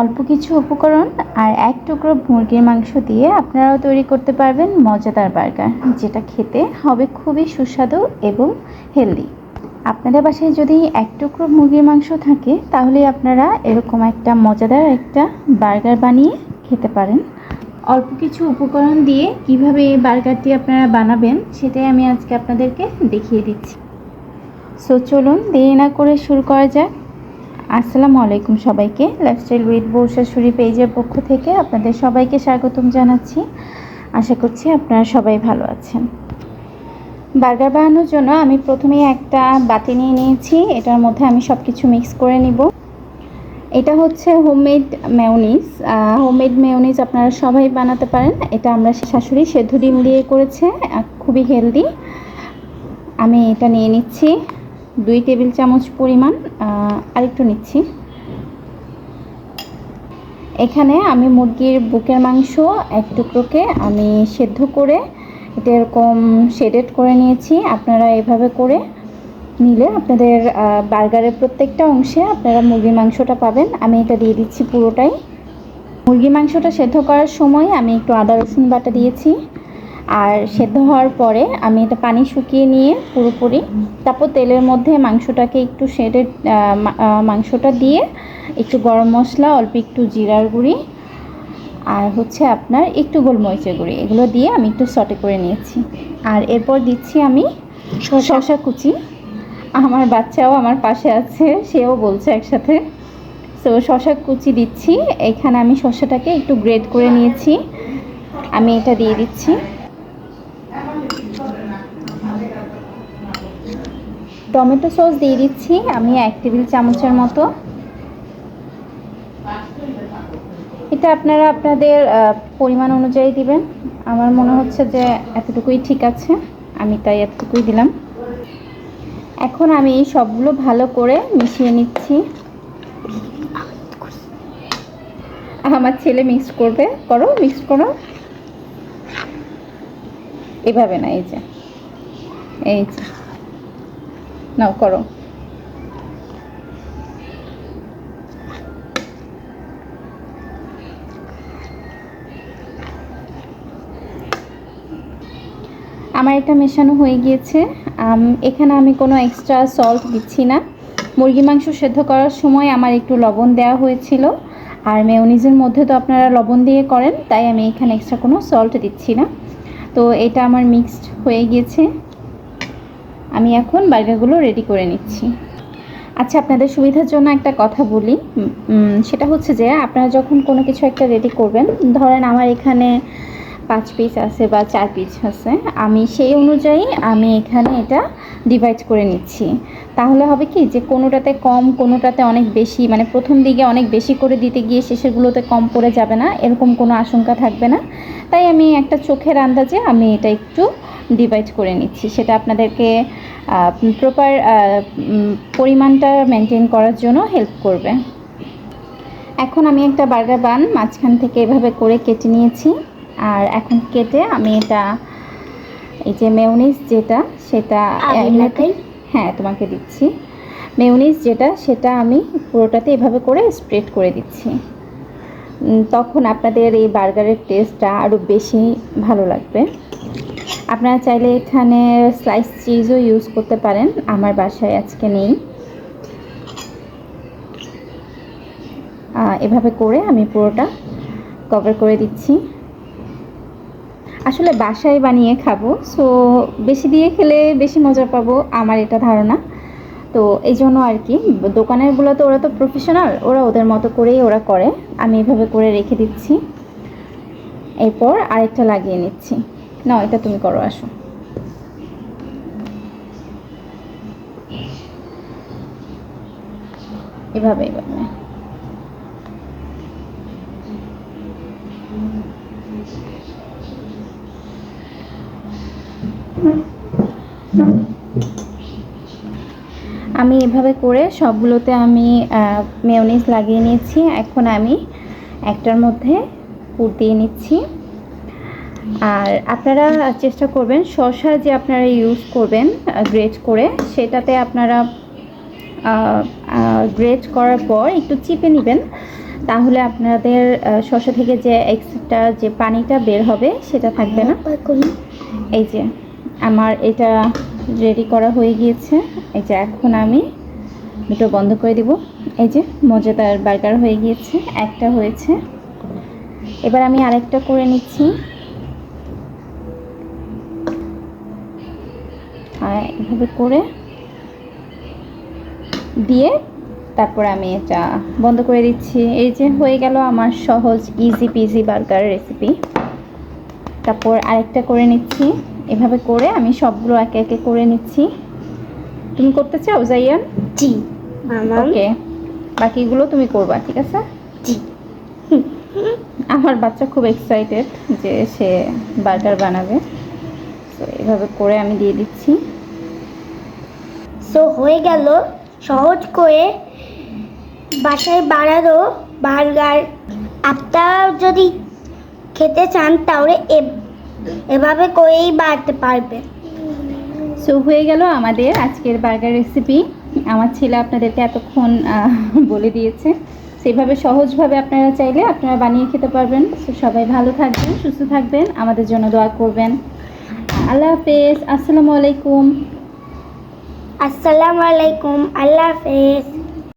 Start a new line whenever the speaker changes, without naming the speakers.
অল্প কিছু উপকরণ আর এক টুকরো মুরগির মাংস দিয়ে আপনারাও তৈরি করতে পারবেন মজাদার বার্গার, যেটা খেতে হবে খুবই সুস্বাদু এবং হেলদি। আপনাদের বাসায় যদি এক টুকরো মুরগির মাংস থাকে, তাহলে আপনারা এরকম একটা মজাদার একটা বার্গার বানিয়ে খেতে পারেন। অল্প কিছু উপকরণ দিয়ে কীভাবে এই বার্গারটি আপনারা বানাবেন, সেটাই আমি আজকে আপনাদেরকে দেখিয়ে দিচ্ছি। সো চলুন দেরি না করে শুরু করা যাক। আসসালামু আলাইকুম সবাইকে। লাইফস্টাইল উইথ বউ শাশুড়ি পেজের পক্ষ থেকে আপনাদের সবাইকে স্বাগতম জানাচ্ছি। আশা করছি আপনারা সবাই ভালো আছেন। বার্গার বানানোর জন্য আমি প্রথমেই একটা বাটি নিয়ে নিয়েছি। এটার মধ্যে আমি সব কিছু মিক্স করে নিব। এটা হচ্ছে হোমমেড মেয়নিজ হোমমেড মেয়নিজ আপনারা সবাই বানাতে পারেন। এটা আমরা শাশুড়ি সেদ্ধ ডিম দিয়ে করেছে। খুবই হেলদি আমি এটা নিয়ে নিচ্ছি। দুই টেবিল চামচ পরিমাণ আরেকটু নিচ্ছি। এখানে আমি মুরগির বুকের মাংস এক টুকরোকে আমি সেদ্ধ করে এটা এরকম শেডেড করে নিয়েছি। আপনারা এভাবে করে নিলে আপনাদের বার্গারের প্রত্যেকটা অংশে আপনারা মুরগির মাংসটা পাবেন। আমি এটা দিয়ে দিচ্ছি পুরোটাই। মুরগি মাংসটা সেদ্ধ করার সময় আমি একটু আদা রসুন বাটা দিয়েছি। আর সেদ্ধ হওয়ার পরে আমি এটা পানি শুকিয়ে নিয়ে পুরোপুরি তারপর তেলের মধ্যে মাংসটাকে একটু সেরে মাংসটা দিয়ে একটু গরম মশলা অল্প একটু জিরার গুঁড়ি আর হচ্ছে আপনার একটু গোলমরিচের গুঁড়ি এগুলো দিয়ে আমি একটু সটে করে নিয়েছি। আর এরপর দিচ্ছি আমি শসা। কুচি। আমার বাচ্চাও আমার পাশে আছে সেও বলছে একসাথে। তো শশা কুচি দিচ্ছি এখানে আমি শসাটাকে একটু গ্রেড করে নিয়েছি। আমি এটা দিয়ে দিচ্ছি। টমেটো সস দিয়ে দিচ্ছি, আমি এক টেবিল চামচের মতো। এটা আপনারা আপনাদের পরিমাণ অনুযায়ী দিবেন। আমার মনে হচ্ছে যে এতটুকুই ঠিক আছে, আমি তাই এতটুকুই দিলাম। এখন আমি সবগুলো ভালো করে মিশিয়ে নিচ্ছি। আমার ছেলে মিক্স করবে, করো, মিক্স করো। এভাবে না, এই যে এই যে। নাও, করো। আমার এটা মেশানো হয়ে গিয়েছে। এখানে আমি কোনো এক্সট্রা সল্ট দিচ্ছি না। মুরগি মাংস সেদ্ধ করার সময় আমার একটু লবণ দেওয়া হয়েছিল। আর মেয়নিজের মধ্যে তো আপনারা লবণ দিয়ে করেন, তাই আমি এখানে এক্সট্রা কোনো সল্ট দিচ্ছি না। তো এটা আমার মিক্সড হয়ে গিয়েছে। আমি এখন বার্গারগুলো রেডি করে নিচ্ছি। আচ্ছা আপনাদের সুবিধার জন্য একটা কথা বলি। সেটা হচ্ছে যে আপনারা যখন কোনো কিছু একটা রেডি করবেন, ধরেন আমার এখানে পাঁচ পিস আছে বা চার পিস আছে, আমি সেই অনুযায়ী আমি এখানে এটা ডিভাইড করে নিচ্ছি। তাহলে হবে কি যে কোনোটাতে কম, কোনোটাতে অনেক বেশি মানে প্রথম দিকে অনেক বেশি করে দিতে গিয়ে শেষেরগুলোতে কম পড়ে যাবে না, এরকম কোনো আশঙ্কা থাকবে না। তাই আমি একটা চোখের আন্দাজে আমি এটা একটু ডিভাইড করে নিচ্ছি। সেটা আপনাদেরকে প্রপার পরিমাণটা মেনটেন করার জন্য হেল্প করবে। এখন আমি একটা বার্গার বান মাঝখান থেকে এভাবে করে কেটে নিয়েছি। আর এখন কেটে আমি এটা এই যে মেয়নিজ যেটা সেটা হ্যাঁ তোমাকে দিচ্ছি। মেউনিস যেটা সেটা আমি পুরোটাতে এভাবে করে স্প্রেড করে দিচ্ছি। তখন আপনাদের এই বার্গারের টেস্টটা আরও বেশি ভালো লাগবে। আপনারা চাইলে এখানে স্লাইস চিজও ইউজ করতে পারেন আমার বাসায় আজকে নেই। এভাবে করে আমি পুরোটা কভার করে দিচ্ছি। আসলে বাসায় বানিয়ে খাব সো বেশি দিয়ে খেলে বেশি মজা পাবো, আমার এটা ধারণা। তো এই জন্য আর কি দোকানেরগুলো তো ওরা তো প্রফেশনাল ওরা ওদের মতো করেই ওরা করে, আমি এভাবে করে রেখে দিচ্ছি। এরপর আরেকটা লাগিয়ে নিচ্ছি। না এটা তুমি করো, আসো। এভাবে এভাবে। আমি এভাবে করে সবগুলোতে আমি মেয়নিজ লাগিয়ে নিয়েছি। এখন আমি একটার মধ্যে পুর দিয়ে নিচ্ছি। আর আপনারা চেষ্টা করবেন শসা যে আপনারা ইউজ করবেন গ্রেট করে সেটাতে আপনারা গ্রেট করার পর একটু চিপে নেবেন। তাহলে আপনাদের শসা থেকে যে এক্সট্রা যে পানিটা বের হবে সেটা থাকবে না। এই যে। আমার এটা রেডি করা হয়ে গিয়েছে। এই যে এখন আমি দুটো বন্ধ করে দিব। এই যে মজাদার বার্গার হয়ে গিয়েছে, একটা হয়েছে। এবার আমি আরেকটা করে নিচ্ছি। আর এভাবে করে দিয়ে তারপর আমি এটা বন্ধ করে দিচ্ছি। এই যে হয়ে গেল আমার সহজ ইজি পিজি বার্গার রেসিপি তারপর আরেকটা করে নিচ্ছি। এভাবে করে আমি সবগুলো একে একে করে নিচ্ছি। তুমি করতে চাও জাইয়ান?
জি
ওকে বাকিগুলো তুমি করবা ঠিক আছে?
জি।
আমার বাচ্চা খুব এক্সাইটেড যে সে বার্গার বানাবে। তো এভাবে করে আমি দিয়ে দিচ্ছি।
সো হয়ে গেল। সহজ করে বাসায় বানানো বার্গার। আপনারা যদি খেতে চান তাহলে এ- এভাবে করেই বানাতে পারবে।
সো হয়ে গেল আমাদের আজকের বার্গার রেসিপি আমার ছেলে আপনাদেরকে এতক্ষণ বলে দিয়েছে। সেভাবে সহজভাবে আপনারা চাইলে আপনারা বানিয়ে খেতে পারবেন। সো সবাই ভালো থাকবেন সুস্থ থাকবেন আমাদের জন্য দোয়া করবেন। আল্লাহ হাফেজ আসসালামু আলাইকুম।
আসসালামু আলাইকুম আল্লাহ হাফেজ।